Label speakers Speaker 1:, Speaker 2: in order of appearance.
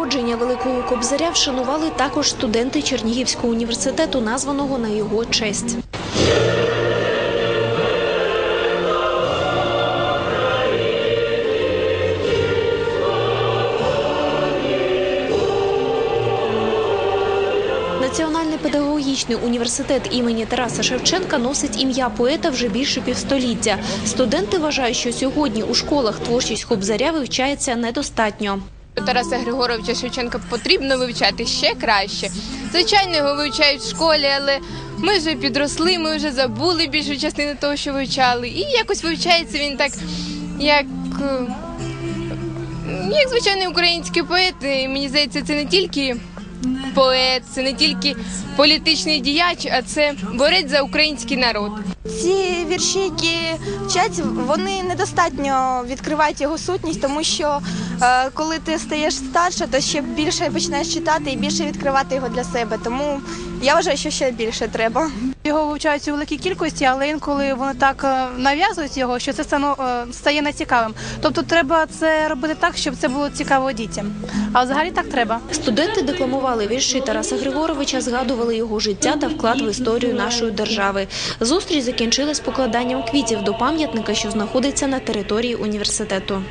Speaker 1: народження великого кобзаря вшанували також студенти Чернігівського університету, названого на його честь. Національний педагогічний університет імені Тараса Шевченка носить ім'я поета вже більше півстоліття. Студенти вважають, що сьогодні у школах творчість Кобзаря вивчається недостатньо.
Speaker 2: Тараса Григоровича Шевченка потрібно вивчати ще краще. Звичайно, його вивчають в школі, але ми вже підросли, ми вже забули більшу частину того, що вивчали. І якось вивчається він так, як, е, як звичайний український поет. І мені здається, це не тільки поет, це не тільки політичний діяч, а це борець за український народ.
Speaker 3: Ці вірші, які вчать, вони недостатньо відкривають його сутність, тому що коли ти стаєш старше, то ще більше починаєш читати і більше відкривати його для себе. Тому я вважаю, що ще більше треба.
Speaker 4: Його вивчають у великій кількості, але інколи вони так е, нав'язують його, що це е, стає нецікавим. Тобто треба це робити так, щоб це було цікаво дітям. А взагалі так треба.
Speaker 1: Студенти декламували вірші Тараса Григоровича, згадували його життя та вклад в історію нашої держави. Зустріч закінчилась покладанням квітів до пам'ятника, що знаходиться на території університету.